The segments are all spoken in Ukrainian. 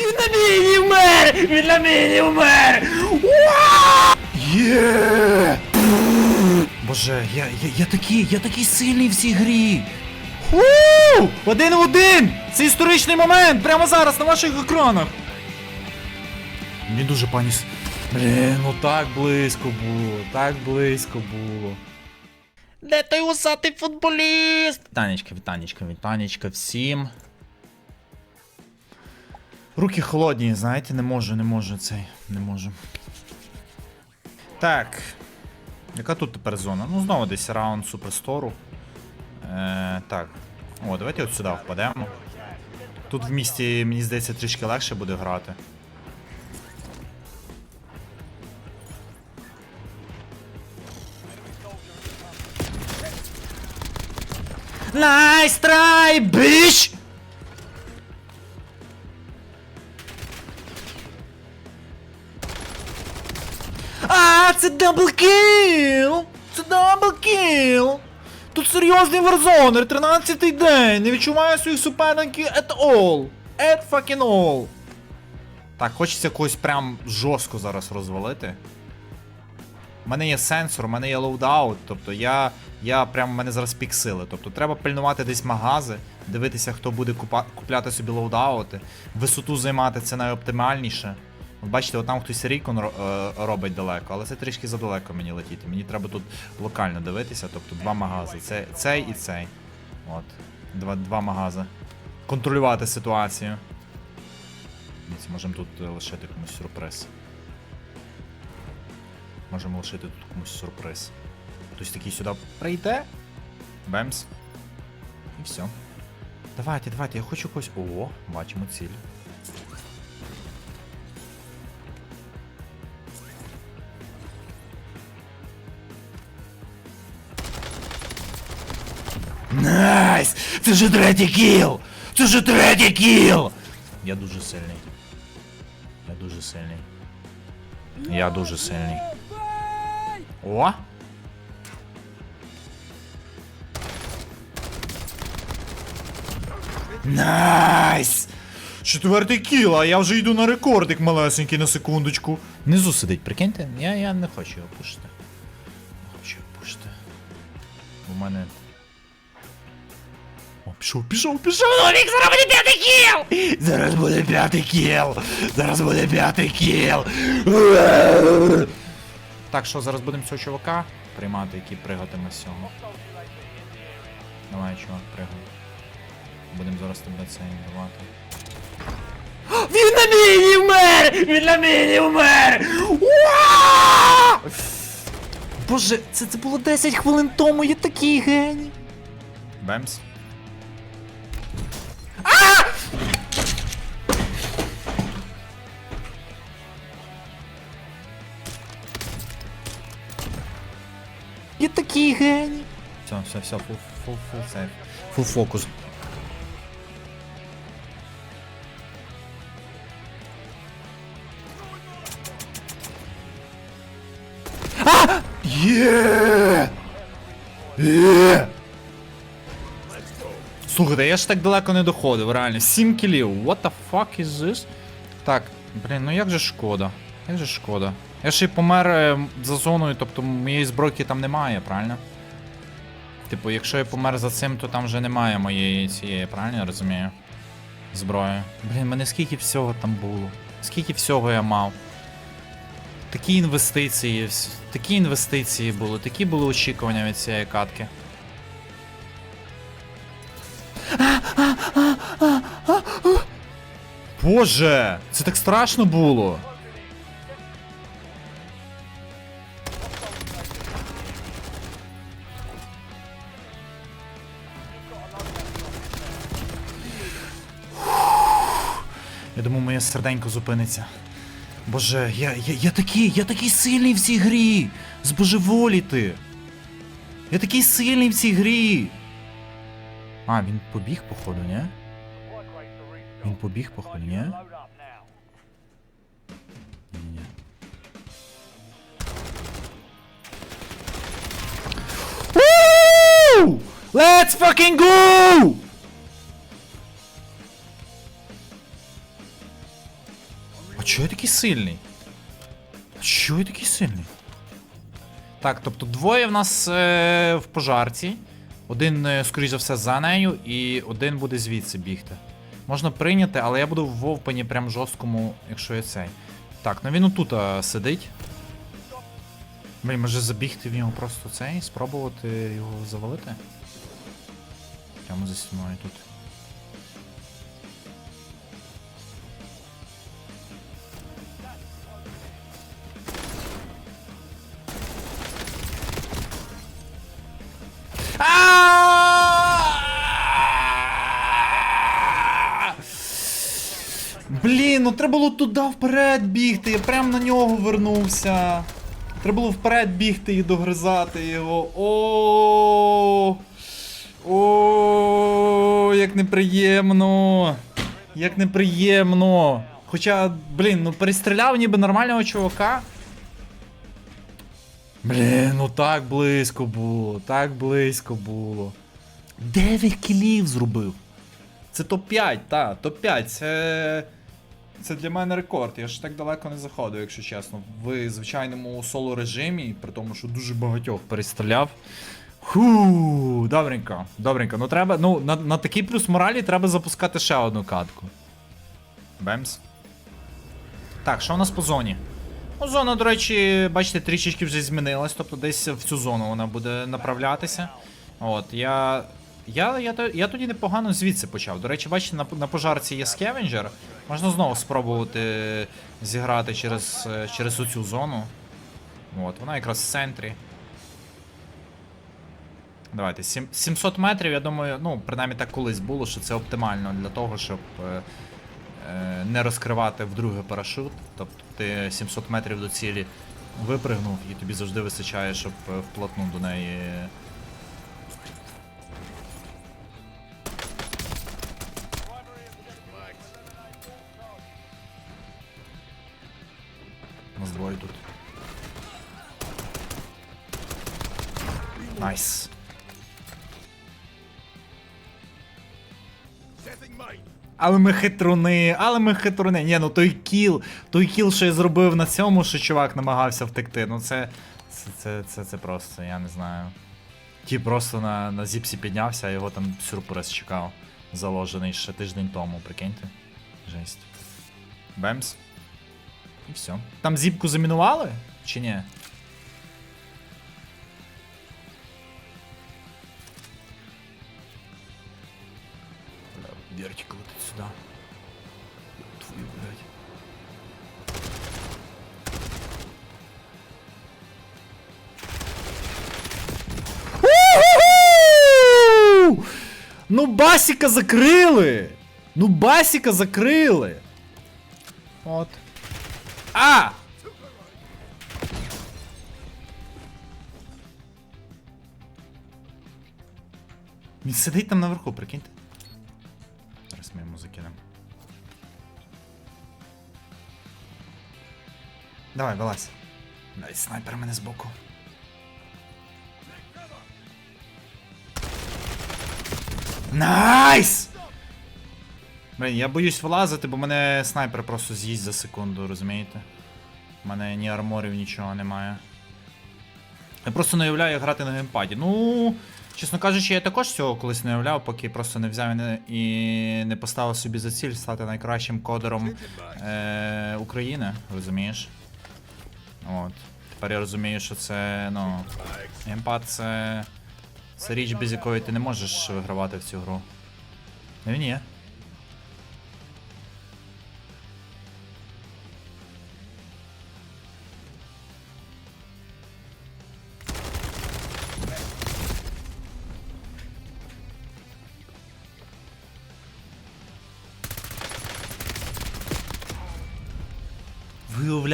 Він на міні вмер! Він на міні вмер! Є! Боже, я, я, я такий, я такий сильний в цій грі. Ху! Один в один! Це історичний момент! Прямо зараз на ваших екранах! Мені дуже паніс. Блін, ну так близько було, так близько було. Де той усатий футболіст? Вітанечка, вітанечка, вітанечка всім. Руки холодні, знаєте, не можу, не можу цей, не можу. Так. Яка тут тепер зона? Ну, знову десь раунд суперстору. Е, так. О, давайте от сюди впадемо. Тут в місті, мені здається, трішки легше буде грати. Nice try, bitch! Це даблкіл! Це даблкіл! Тут серйозний варзонер, 13-й день, не відчуваю своїх суперників at all. At fucking all. Так, хочеться когось прям жорстко зараз розвалити. У мене є сенсор, у мене є лоудаут, тобто я. Я прям мене зараз пік сили. Тобто треба пильнувати десь магази, дивитися, хто буде купа, купляти собі лоудаути, висоту займати це найоптимальніше. От бачите, от там хтось рікон е, робить далеко, але це трішки задалеко мені летіти. Мені треба тут локально дивитися, тобто два магази. Це, цей і цей. От. Два, два магази. Контролювати ситуацію. Дивіться, можемо тут е, лишити комусь сюрприз. Можемо лишити тут комусь сюрприз. Хтось такий сюди прийде. Бемс. І все. Давайте, давайте, я хочу когось. О, бачимо ціль. Найс! Це вже третій кіл! Це вже третій кіл! Я дуже сильний. Я дуже сильний. Я дуже сильний. О! Найс! Четвертий кіл, а я вже йду на рекордик малесенький на секундочку. Внизу сидить, прикиньте? Я, я не хочу його пушити. Не хочу його пушити. У мене. Пішов, пішов, пішов! Новік, зараз буде п'ятий кіл! Зараз буде п'ятий кіл! Зараз буде п'ятий кіл! Так, що зараз будемо цього чувака приймати, який пригатиме цього. Давай, чувак, пригай. Будемо зараз тебе це давати. Він на міні вмер! Він на міні вмер! Уа! Боже, це, це було 10 хвилин тому, я такий геній. Бемс. Я геній. Все, все, все, фул, фул, фул сейф. Фул фокус. А! Є! Є! Слухайте, я ж так далеко не доходив, реально. 7 кілів. What the fuck is this? Так, блін, ну як же шкода. Як же шкода. Я ще й помер е, за зоною, тобто моєї збройки там немає, правильно? Типу, якщо я помер за цим, то там вже немає моєї цієї, правильно я розумію? Зброї. Блін, мене скільки всього там було. Скільки всього я мав. Такі інвестиції, такі інвестиції були, такі були очікування від цієї катки. Боже, це так страшно було. Серденько зупиниться. Боже, я, я, я такий, я такий сильний в цій грі! Збожеволіти! Я такий сильний в цій грі! А, він побіг, походу, ні? Він побіг, походу, ні? Ні-ні. Let's fucking go! Чого я такий сильний? А чого я такий сильний? Так, тобто двоє в нас е, в пожарці. Один, е, скоріш за все, за нею, і один буде звідси бігти. Можна прийняти, але я буду в вовпані прям жорсткому, якщо я цей. Так, ну він отут а, сидить. Блін, може забігти в нього просто цей, спробувати його завалити? Прямо за стіною тут. Блін, ну треба було туди вперед бігти, я прям на нього вернувся. Треба було вперед бігти і догризати його. О, О, як неприємно. Як неприємно. Хоча, блін, ну перестріляв ніби нормального чувака. Блін, ну так близько було, так близько було. 9 кілів зробив. Це топ-5, та, топ-5. Це. Це для мене рекорд. Я ж так далеко не заходив, якщо чесно. В звичайному соло режимі, при тому, що дуже багатьох перестріляв. Ху, добренько, добренько. Ну треба, ну, на, на такий плюс моралі треба запускати ще одну катку. Бемс. Так, що у нас по зоні? Ну, зона, до речі, бачите, трішечки вже змінилась, тобто десь в цю зону вона буде направлятися. От, я. Я, я, я тоді непогано звідси почав. До речі, бачите, на, на пожарці є скевенджер. Можна знову спробувати зіграти через, е, через оцю зону. От, вона якраз в центрі. Давайте, 700 метрів, я думаю, ну, принаймні так колись було, що це оптимально для того, щоб е, е, не розкривати вдруге парашут. Тобто ти 700 метрів до цілі випригнув і тобі завжди вистачає, щоб е, вплотну до неї. Нас двоє тут. Найс. Але ми хитруни, але ми хитруни. Ні, ну той кіл, той кіл, що я зробив на цьому, що чувак намагався втекти. Ну це. Це, це, це, це просто, я не знаю. Ті просто на, на зіпсі піднявся, а його там сюрприз чекав. Заложений ще тиждень тому, прикиньте. Жесть. Бемс. І все. Там зіпку замінували? Чи ні? Бля, Вертик летить сюда. Твою, блядь. У-ху-ху! Ну басіка закрили! Ну басіка закрили! От. А! Він сидить там наверху, прикиньте. Зараз ми йому закинемо. Давай, вилазь. Дай снайпер мене збоку. Найс! Блін, я боюсь вилазити, бо мене снайпер просто з'їсть за секунду, розумієте? У мене ні арморів, нічого немає. Я просто не уявляю, як грати на геймпаді. Ну, чесно кажучи, я також цього колись не уявляв, поки просто не взяв і не, поставив собі за ціль стати найкращим кодером е, України, розумієш? От. Тепер я розумію, що це, ну. Геймпад це. Це річ, без якої ти не можеш вигравати в цю гру. Ну він є.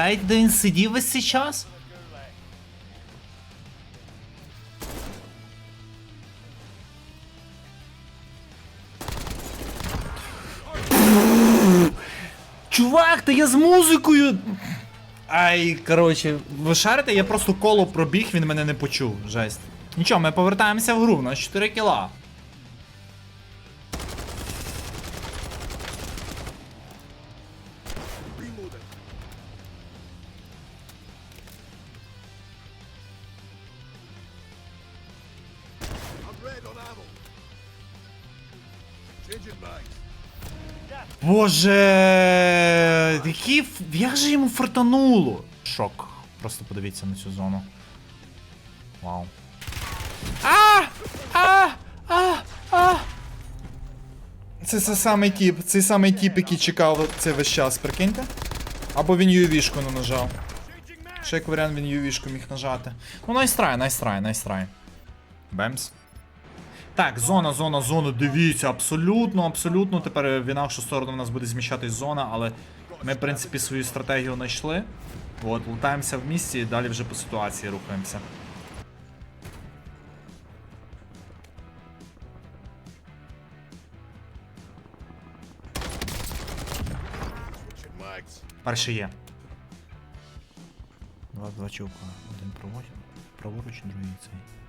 Уявляєте, де він сидів весь цей час? Чувак, та я з музикою. Ай, коротше, ви шарите, я просто коло пробіг, він мене не почув. Жесть. Нічого, ми повертаємося в гру, у нас 4 кіла. Боже, який, як же йому фартануло? Шок. Просто подивіться на цю зону. Вау. А! А! А! А! Це це самий тип, це самий тип, який чекав це весь час, прикиньте. Або він UV-шку не нажав. Ще як варіант він UV-шку міг нажати. Ну, найстрай, найстрай, найстрай. Бемс. Так, зона, зона, зона, дивіться, абсолютно, абсолютно. Тепер в інакшу сторону в нас буде зміщатись зона, але ми, в принципі, свою стратегію знайшли. От, лутаємося в місці і далі вже по ситуації рухаємося. Перший є. Два, два чувака. Один праворуч, праворуч, другий цей.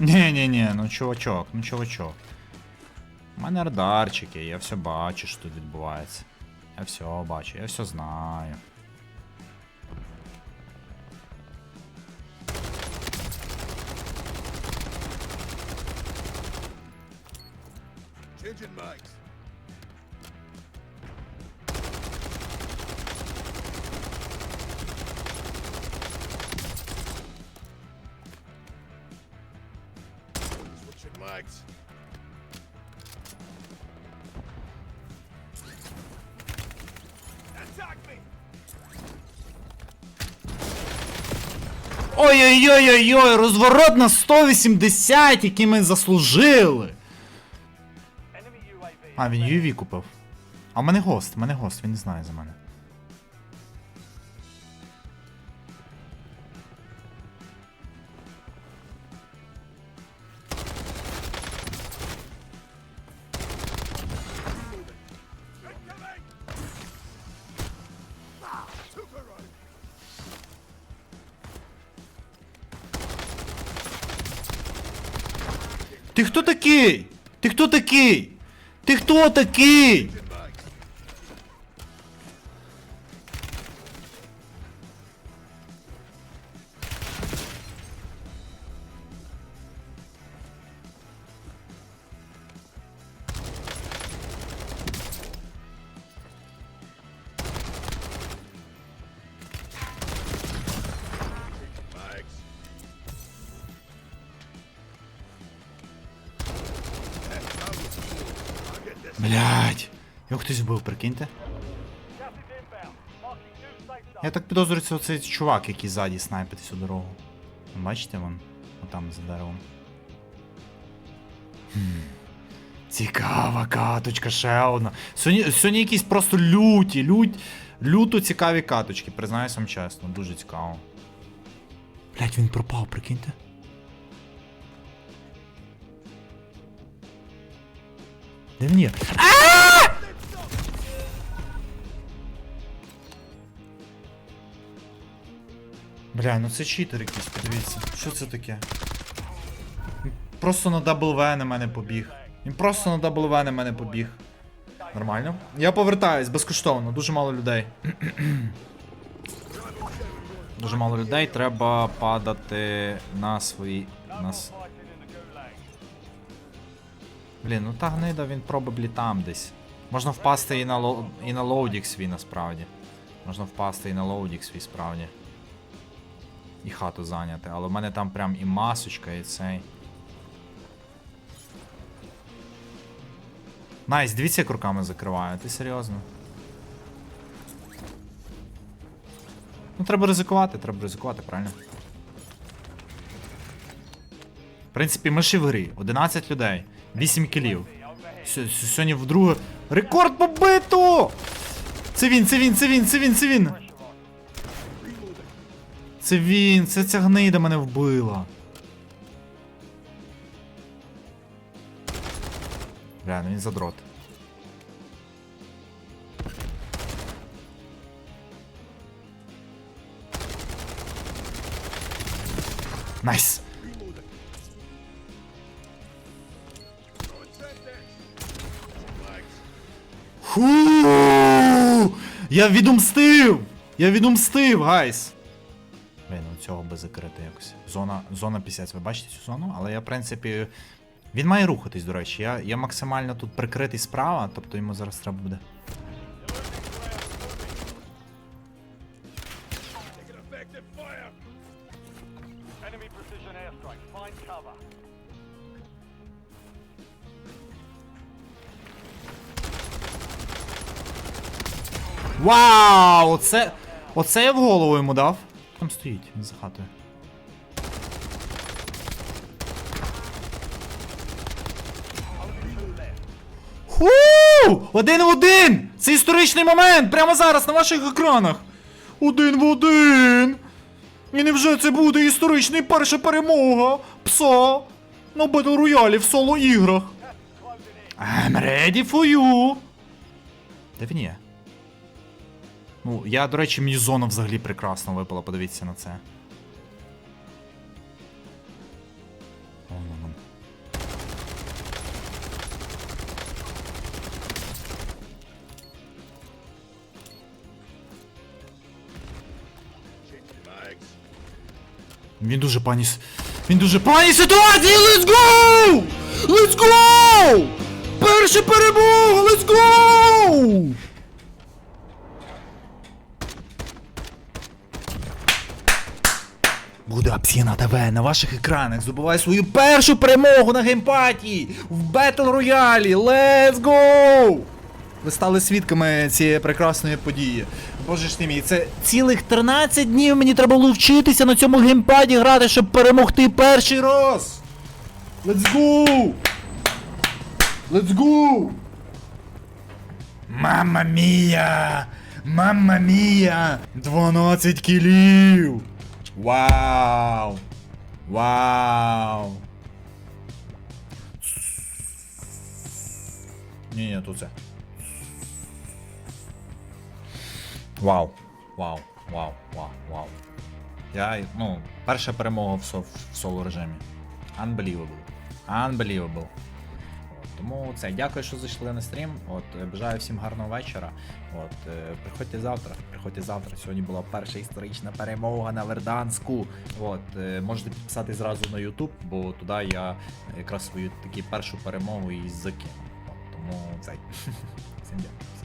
Ні-ні-ні, ну чувачок, ну чувачок. У мене радарчики, я все бачу, що тут відбувається. Я все бачу, я все знаю. Ой-ой-ой-ой-ой, розворот на 180, який ми заслужили. А, він UV купив. А в мене гост, в мене гост, він не знає за мене. Ти хто такий? Ти хто такий? Ти хто такий? Блять. Його хтось вбив, прикиньте. Я так підозрюю, це оцей чувак, який ззаді снайпить всю дорогу. Бачите вон? Отам за деревом. Хм. Цікава каточка, ще одна. Сьогодні, сьогодні якісь просто люті, лють, люто цікаві каточки, признаюсь вам чесно, дуже цікаво. Блять, він пропав, прикиньте. Є? Бля, ну це читер якийсь, подивіться. Що це таке? Просто на W на мене побіг. Він просто на W на мене побіг. Нормально. Я повертаюсь безкоштовно, дуже мало людей. дуже мало людей, треба падати на свої. На... Блін, ну та гнида він probably там десь. Можна впасти і на, ло... і на лоудік свій насправді. Можна впасти і на лоудік свій справді. І хату зайняти, але в мене там прям і масочка, і цей. Найс, дивіться, як руками закриваю, ти серйозно? Ну, треба ризикувати, треба ризикувати, правильно? В принципі, ми ще в грі. 11 людей, 8 кілів. Сь- сь- Сьогодні вдруге. Рекорд побито! Це він, це він, це він, це він, це він! Це він, це ця гнида мене вбила. Реально, він задрот. Найс. Фу! Я відомстив! Я відомстив, гайс! Блін, ну цього би закрити якось. Зона, зона 50, ви бачите цю зону? Але я, в принципі. Він має рухатись, до речі. Я, я максимально тут прикритий справа, тобто йому зараз треба буде. Вау! Оце. Оце я в голову йому дав. Там стоїть, він за хатою. Ху! Один в один! Це історичний момент! Прямо зараз на ваших екранах! Один в один! І невже це буде історичний перша перемога пса на Battle Royale в соло іграх? I'm ready for you! Де він є? Ну, я, до речі, мені зона взагалі прекрасно випала, подивіться на це. Він дуже пані. Він дуже пані ситуації! Let's go! Let's go! Перша перемога! Let's go! Апсіна ТВ на ваших екранах. Здобувай свою першу перемогу на геймпаті в Battle Royale. Let's go! Ви стали свідками цієї прекрасної події. Боже ж ти мій, це цілих 13 днів мені треба було вчитися на цьому геймпаді грати, щоб перемогти перший раз. Let's go! Let's go! Мамма мія! Мамма мія! 12 кілів! Вау! Вау! Ні, ні, тут це. Вау. Вау, вау, вау, вау. Я, ну, перша перемога в, со, в соло режимі. Unbelievable. Unbelievable. Тому це, дякую, що зайшли на стрім. От, е, бажаю всім гарного вечора. От, е, приходьте завтра. Приходьте завтра. Сьогодні була перша історична перемога на Верданську. От, е, можете підписати зразу на YouTube, бо туди я якраз свою таку першу перемогу і закину. Тому цей. Всім дякую.